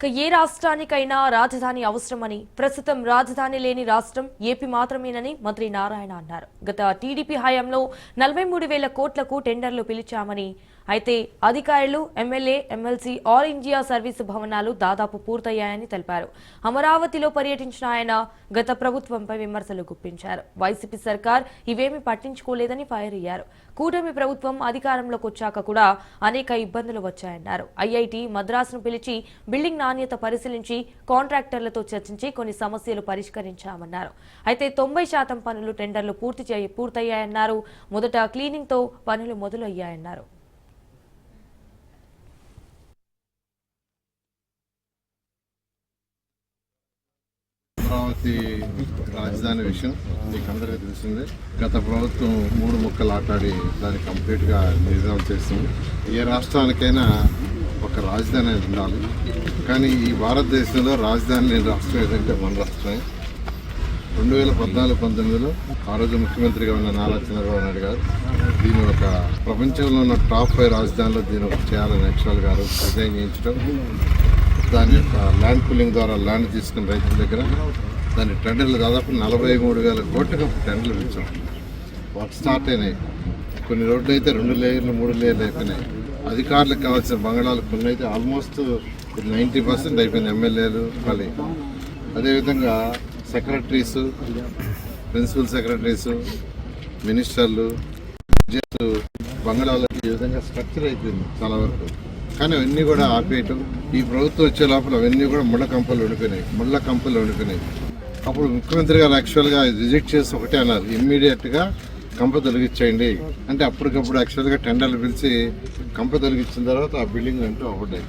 ఇక ఏ రాష్ట్రానికైనా రాజధాని అవసరమని ప్రస్తుతం రాజధాని లేని రాష్ట్రం ఏపీ మాత్రమేనని మంత్రి నారాయణ అన్నారు. గత టీడీపీ హయాంలో నలభై మూడు వేల కోట్లకు టెండర్లు పిలిచామని అయితే అధికారులు MLA MLC all India service భవనాలు దాదాపు పూర్తయ్యాయని తెలిపారు. అమరావతిలో పర్యటించిన ఆయన గత ప్రభుత్వంపై విమర్శలు గుప్పించారు. వైసీపీ సర్కార్ ఇవేమీ పట్టించుకోలేదని ఫైర్ అయ్యారు. కూటమి ప్రభుత్వం అధికారంలోకి వచ్చాక కూడా అనేక ఇబ్బందులు వచ్చాయన్నారు. ఐఐటి మద్రాసును పిలిచి బిల్డింగ్ నాణ్యత పరిశీలించి కాంట్రాక్టర్లతో చర్చించి కొన్ని సమస్యలు పరిష్కరించామన్నారు. అయితే తొంభై శాతం పనులు టెండర్లు పూర్తి చేయ పూర్తయ్యాయన్నారు. మొదట క్లీనింగ్తో పనులు మొదలయ్యాయన్నారు. అమరావతి రాజధాని విషయం మీకు అందరికీ తెలిసిందే. గత ప్రభుత్వం మూడు ముక్కలు ఆటాడి దాన్ని కంప్లీట్గా నిర్ణయం చేస్తుంది ఏ రాష్ట్రానికైనా ఒక రాజధాని ఉండాలి. కానీ ఈ భారతదేశంలో రాజధాని లేని రాష్ట్రం ఏదంటే మన రాష్ట్రమే. రెండు వేల పద్నాలుగు పంతొమ్మిదిలో ఆ రోజు ముఖ్యమంత్రిగా ఉన్న నారా చంద్రబాబు నాయుడు గారు దీని ఒక ప్రపంచంలో ఉన్న టాప్ ఫైవ్ రాజధానిలో దీని ఒక చేయాలని యాక్చువల్ గారు డిజైన్ చేయించడం దాని యొక్క ల్యాండ్ పుల్లింగ్ ద్వారా ల్యాండ్ తీసుకున్న రైతుల దగ్గర దాని టెండర్లు దాదాపు నలభై మూడు వేల కోట్లకు టెండర్లు ఇచ్చాం. వాటి స్టార్ట్ అయినాయి. కొన్ని రోడ్లు అయితే రెండు లేయర్లు మూడు లేయర్లు అయిపోయినాయి. అధికారులకు కావాల్సిన బంగాళాలు కొన్ని అయితే ఆల్మోస్ట్ నైంటీ పర్సెంట్ అయిపోయింది ఎమ్మెల్యేలు మళ్ళీ. అదేవిధంగా సెక్రటరీస్ ప్రిన్సిపల్ సెక్రటరీస్ మినిస్టర్లు జడ్జెస్ బంగాళాలకి ఈ విధంగా స్ట్రక్చర్ అయిపోయింది చాలా వరకు. కానీ అవన్నీ కూడా ఆపేయటం ఈ ప్రభుత్వం వచ్చే లోపల అవన్నీ కూడా ముళ్ళ కంపలు ఉండిపోయినాయి ముళ్ళ కంపలు ఉండిపోయినాయి. అప్పుడు ముఖ్యమంత్రి గారు యాక్చువల్గా రిజెక్ట్ చేసి ఒకటే అన్నారు ఇమ్మీడియట్గా కంప తొలగించేయండి. అంటే అప్పటికప్పుడు యాక్చువల్గా టెండర్లు పిలిచి కంప తొలగించిన తర్వాత ఆ బిల్డింగ్ అంటూ ఒకటే